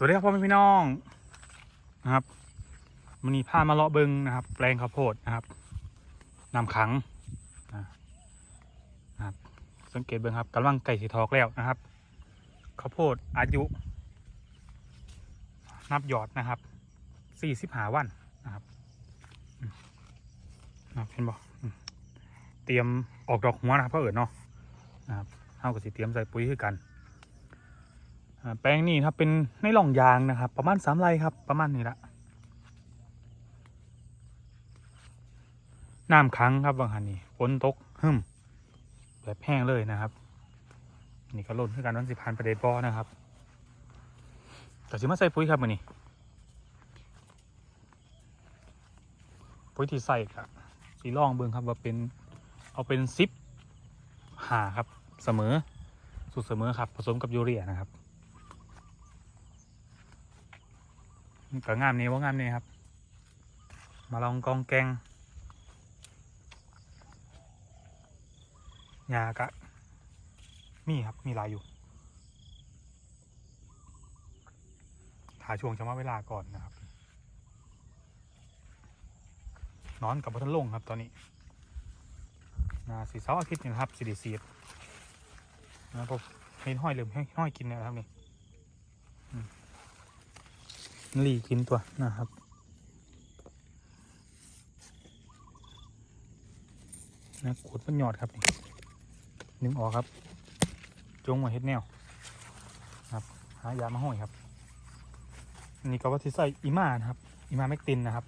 สวัสดีครับพ่อแม่พี่น้องนะครับมันนี้พามาเลาะเบิงนะครับ แปลงข้าวโพดนะครับน้ำขังนะครับ สังเกตเบิงครับกำลังไก่สีทอกแล้วนะครับข้าวโพดอายุ นับยอดนะครับสี่สิบหาวันนะครับนะบเห็นบอืมเตรียมออกดอกหัวนะครับพ่อเอิญเนาะนะครับเท่ากับสิเตรียมใส่ปุ๋ยคือกัน แปลงนี้ครับเป็นในหล่องยางนะครับ ประมาณสามไร่ครับ ประมาณนี้ละน้ำค้างครับบางหันนี่ฝนตกหึมแบบแห้งเลยนะครับ นี่ก็ล้นคือการวันสิพันประเดบอนะครับแต่สิมาใส่ปุ๋ยครับมันนี้ปุ๋ยที่ใส่ครับสีล่องเบิ่งครับว่าเป็นเอาเป็นซิปหาครับเสมอสูตรเสมอครับ ผสมกับยูเรียนะครับ ก็งามนี้ว่างามนี้ครับ มาลองกองแกงยากะมีครับมีลายอยู่หาช่วงจังหวะเวลาก่อนนะครับ นอนกับพัทลงครับตอนนี้นาสีเสาร์อาทิตย์นี่นะครับสิริสีดนะครับเห็นห้อยเหลือมให้ห้อยกินเนยนะครับนี่ ลีกินตัวนะครับนะขูดมันหยอดครับนี่นึงออกครับ จงมาเฮ็ดแนวครับหายามาห้อยครับอันนี้ก็ว่าที่ใส่อีมานะครับอีมาแมกตินนะครับ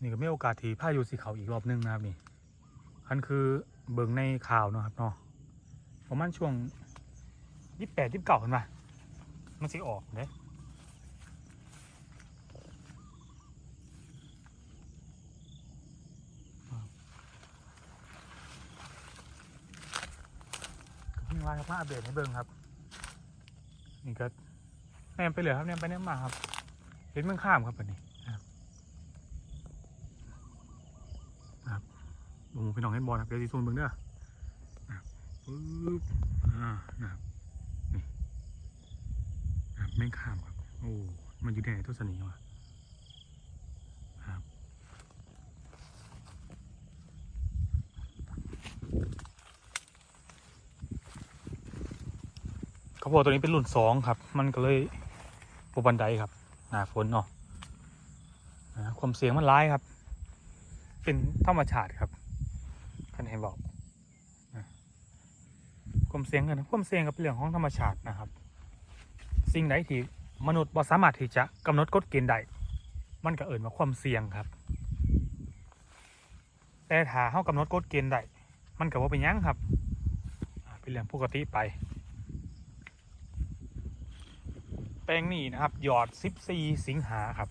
นี่ก็ไม่โอกาสที่พายุสีเขาอีกรอบหนึงนะครับนี่ อันคือเบิ่งในข่าวเนาะครับเนาะประมาณช่วงยี่แปดยี่เก่าเห็นปะมันสิออกเด้ก็เพิ่ว่าครับมาอัปเดตให้เบิ่งครับนี่ก็แนมไปเลยครับแนมไปแนมมาครับเห็นเมืองข้ามครับแบบนี้ะครับนะครับ โอ้โหพี่น้องเห็นบอลครับเดี๋ยวดีโซนเบิ่งเด้อปึ๊บอ่านะครับนี่นะครับแม่งข้ามครับโอ้มันอยู่ในไหนทุสนีวะครับข้าวโพดตัวนี้เป็นรุ่นสองครับ มันก็เลยปบันไดครับหนาฝนเนาะนะความเสียงมันร้ายครับ เป็นธรรมชาติครับ ห็นบอกความเสี่ยงกันความเสี่ยงกับเรื่องของธรรมชาตินะครับ สิ่งใดที่มนุษย์บ่สามารถที่จะกำหนดกฎเกณฑ์ใดมันก็เอิ่นว่าความเสี่ยงครับ แต่ถ้าเฮากำหนดกฎเกณฑ์ใดมันก็บ่เป็นหยังครับเป็นเรื่องปกติไป แปลงนี้นะครับ หยอด 14 สิงหาครับ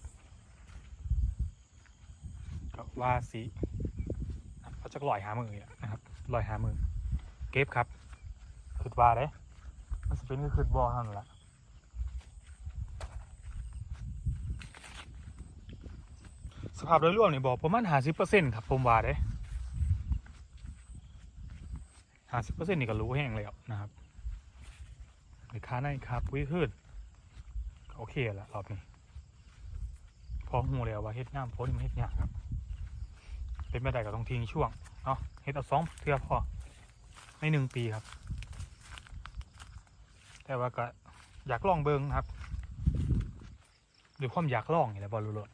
ว่าสิ เขาจะลอยหามือนี่แหละนะครับลอยหามือ เก็บครับคือว่าเด้มันจะเป็นก็คือบอลท่านั้นแหละสภาพโดยรวมนี่บอกประมาณห้าสิบเปอร์เซ็นต์ครับผมว่าเด้ห้าสิบเปอร์เซ็นต์นี่ก็รู้แห้งแล้วนะครับในค่าในครับวิ่งขึ้นโอเคแล้วรอบนี้พอหูแล้วว่าเฮ็ดน้ำโพสมันเฮ็ดยากครับ เป็นไม่ได้ก็ต้องทิ้งช่วงเนาะเฮ็ดเอาสองเทือพอในหนึ่งปีครับ แต่ว่าก็อยากลองเบิงครับหรือความอยากลองนี่แหละบอลลูโหลด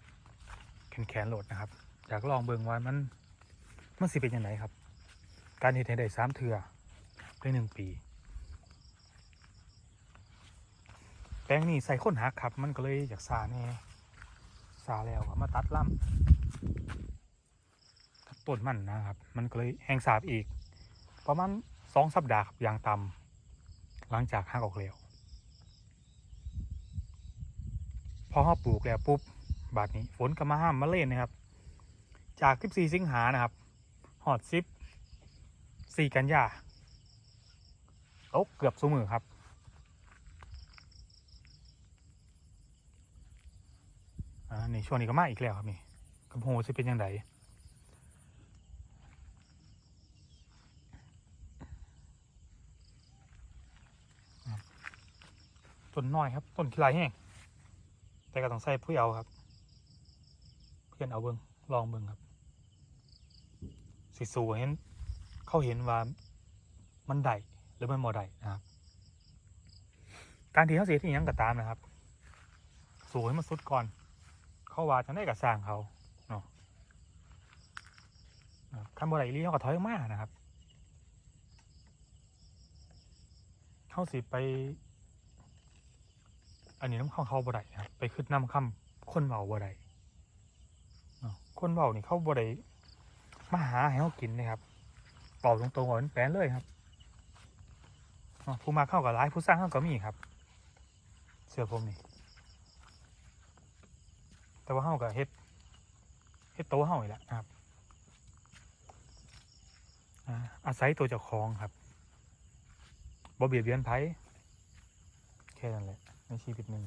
แขนแขนโหลดนะครับ อยากลองเบิงว่ามันมันสิเป็นยังไงครับ การเฮ็ดให้ได้สามเทือในหนึ่งปี แปลงนี้ใส่ค้นหักครับ มันก็เลยอยากซาแน่ซาแล้วมาตัดล่ำ ต้นมันนะครับ มันก็เลยแห้งสาบอีก ประมาณสองสัปดาห์ครับอย่างต่ำหลังจากหักออกแล้วพอเขาปลูกแล้วปุ๊บบาดนี้ฝนก็มาห้ามมาเล่นนะครับ จาก14สิงหานะครับหอดซิปสี่กันยาตกเกือบสูมือครับอ่านี่ช่วงนี้ก็มาอีกแล้วครับนี่กระโหจะเป็นยังไง ต้นน้อยครับต้นขี้ลายแห้งแต่ก็ต้องใส่ผู้เอาครับ เพื่อนเอาเบิ้งลองเบิ้งครับสิสูเห็น เขาเห็นว่ามันได้หรือมันบ่ได้นะครับ การที่เขาเสียที่ยังก็ตามนะครับ สูให้มันสุดก่อน เขาว่าจะได้กับสร้างเขาเนาะขั้นบ่ได้อีหลีเขาก็ถอยออกมานะครับเขาสิไป อันนี้น้ำข้างเขาบ่ได้ครับไปขึ้นน้ำคำคนเบาบ่ได้คนเบานี่เขาบ่ได้มาหาให้เขากินนะครับเป่าตรงๆก่อนแปลนเลยครับผู้มาเข้ากับร้ายผู้สร้างเข้าก็มีครับ เสือผมนี่ แต่ว่าเข้ากับเฮ็ดเฮ็ดโตวเฮาอีกและนะครับอาศัยตัวเจ้าของครับบ่เบียดเบียนไผแค่นั้นแหละ ในชีวิตหนึ่ง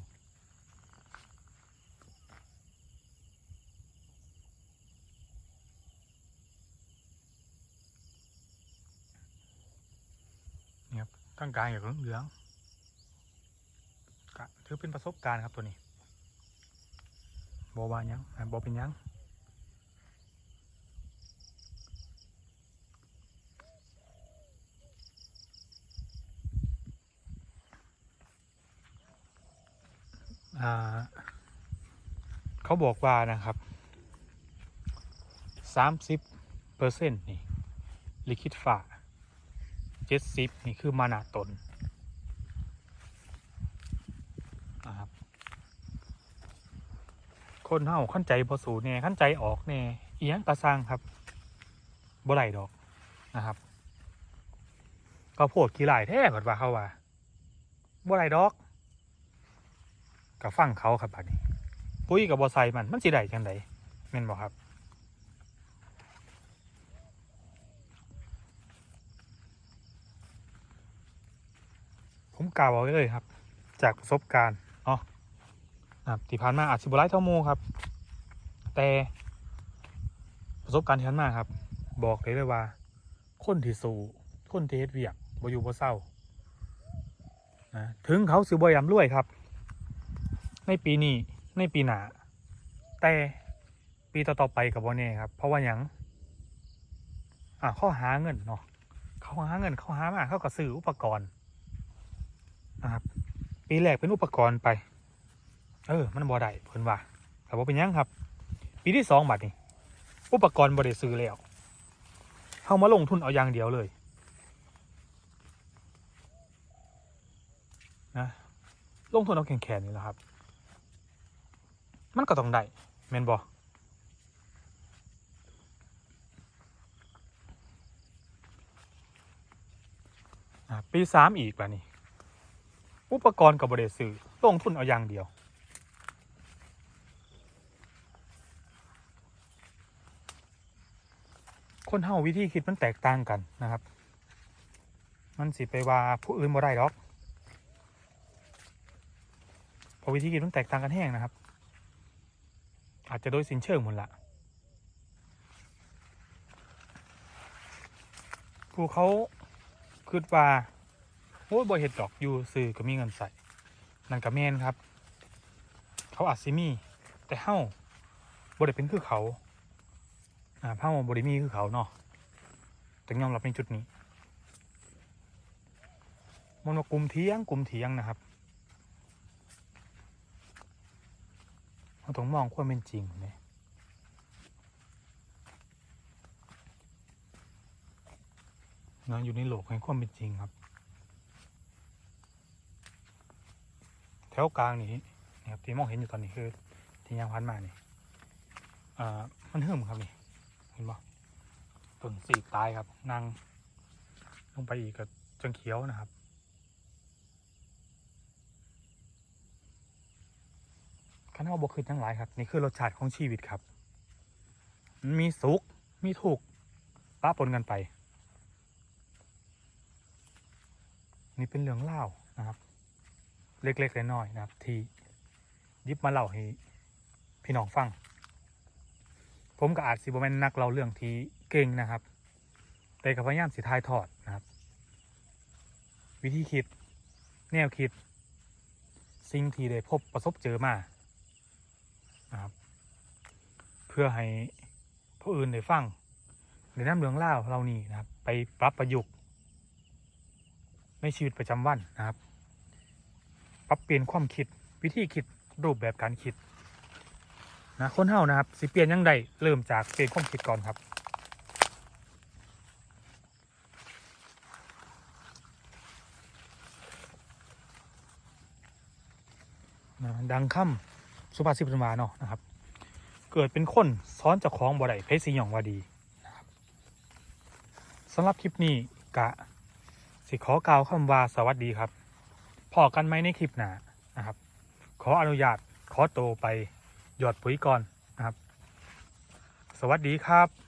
นี่ครับตั้งการอย่างเหลืองถือเป็นประสบการณ์ครับตัวนี้บว่าหยังบอบเป็นยัง อ่า เขาบอกว่านะครับสามสิบเปอร์เซ็นต์นี่ลิคิดฝาเจ็ดสิบนี่คือมานาตนนะครับคนเฮาขั้นใจพอสูเนี่ยขั้นใจออกเนี่ยเอียงกระซังครับบ่ไหลดอกนะครับก็โพดกี่หลายแท้ก่อนว่าเขาว่าบ่ไหลดอกกับฟังเขาครับบัดนี้ ปุ๋ยกับบอไซมันมันสิได้จังไดแม่นบอกครับ ผมกล่าวเอาไว้เลยครับ จากประสบการณ์เนาะนะครับที่ผ่านมาอาจสิบไลายเท่าหมูครับ แต่ประสบการณ์ที่ผ่านมาครับ บอกเลยเลยว่า คนที่สู้คนที่เฮ็ดเวียกบ่อยู่บ่เศร้านะถึงเขาสิบ่ยำรวยครับ ในปีนี้ ในปีหน้าแต่ปีต่อๆไปกับวันนี้ครับ เพราะว่าหยังอ่าเขาหาเงินเนาะเขาหาเงินเขาหามาเขาก็ซื้ออุปกรณ์นะครับ ปีแรกเป็นอุปกรณ์ไป เออ มันบ่ได้เพิ่นว่าแต่ว่าเป็นยังครับ ปีที่สองบัดนี้อุปกรณ์บ่ได้ซื้อแล้วเข้ามาลงทุนเอาอย่างเดียวเลยนะลงทุนเอาแข็งๆนี่แหละครับ มันก็ต้องได้แม่นบออ่ปีสามอีกแบบนี้อุปกรณ์กับบริสื่อลงทุนเอาอย่างเดียว คนเฮาวิธีคิดมันแตกต่างกันนะครับ มันสิไปว่าผู้อื่นบ่ได้หรอกพราะวิธีคิดมันแตกต่างกันแห้งนะครับ อาจจะโดยสินเชิงหมดละผู้เขาคิดว่าโอ้ยบ่เห็ดดอกอยู่ซื้อก็มีเงินใส่นั่นก็แม่นครับ เขาอาจสิมี แต่เฮาบ่ได้เป็นคือเขาอ่าเฮาบ่ได้มีคือเขาเนาะต้องยอมรับในจุดนี้มันว่ากลุ่มเทียงกลุ่มเทียงนะครับ เราต้องมองความเป็นจริงเนี่ยนะอยู่ในโลกแห่งความเป็นจริงครับ แถวกลางนี้นะครับที่มองเห็นอยู่ตอนนี้คือที่ยางพันมานี่อ่ามันเหิมครับนี่เห็นปะต้นสีตายครับนางลงไปอีกกับจังเขียวนะครับ ขันเอาบกขึ้นทั้งหลายครับ นี่คือรสชาติของชีวิตครับ มีสุขมีทุกป้าปนกันไป นี่เป็นเรื่องเล่านะครับ เล็กๆน้อยๆนะครับ ที่ยิบมาเล่าให้พี่น้องฟัง ผมก็อาจสิบแมนนักเล่าเรื่องที่เก่งนะครับ แต่ก็พยายามสิทายทอดนะครับ วิธีคิด แนวคิด สิ่งที่ได้พบประสบเจอมา นะครับ เพื่อให้ผู้อื่นได้ฟังในน้ำเรื่องเล่าเหล่านี้นะครับ ไปปรับประยุกต์ในชีวิตประจำวันนะครับ ปรับเปลี่ยนความคิดวิธีคิดรูปแบบการคิดนะคนเฮานะครับ สิเปลี่ยนยังไงเริ่มจากเปลี่ยนความคิดก่อนครับนะดังคำ สุภาษิตประมาเนาะนะครับ เกิดเป็นคนซ้อนจากของบ่ได้เพชรสีหยองว่าดีนะครับสำหรับคลิปนี้กะ สิขอกล่าวคำว่าสวัสดีครับพอกันไหมในคลิปหนานะครับ ขออนุญาตขอโตไปหยอดปุ๋ยก่อนนะครับ สวัสดีครับ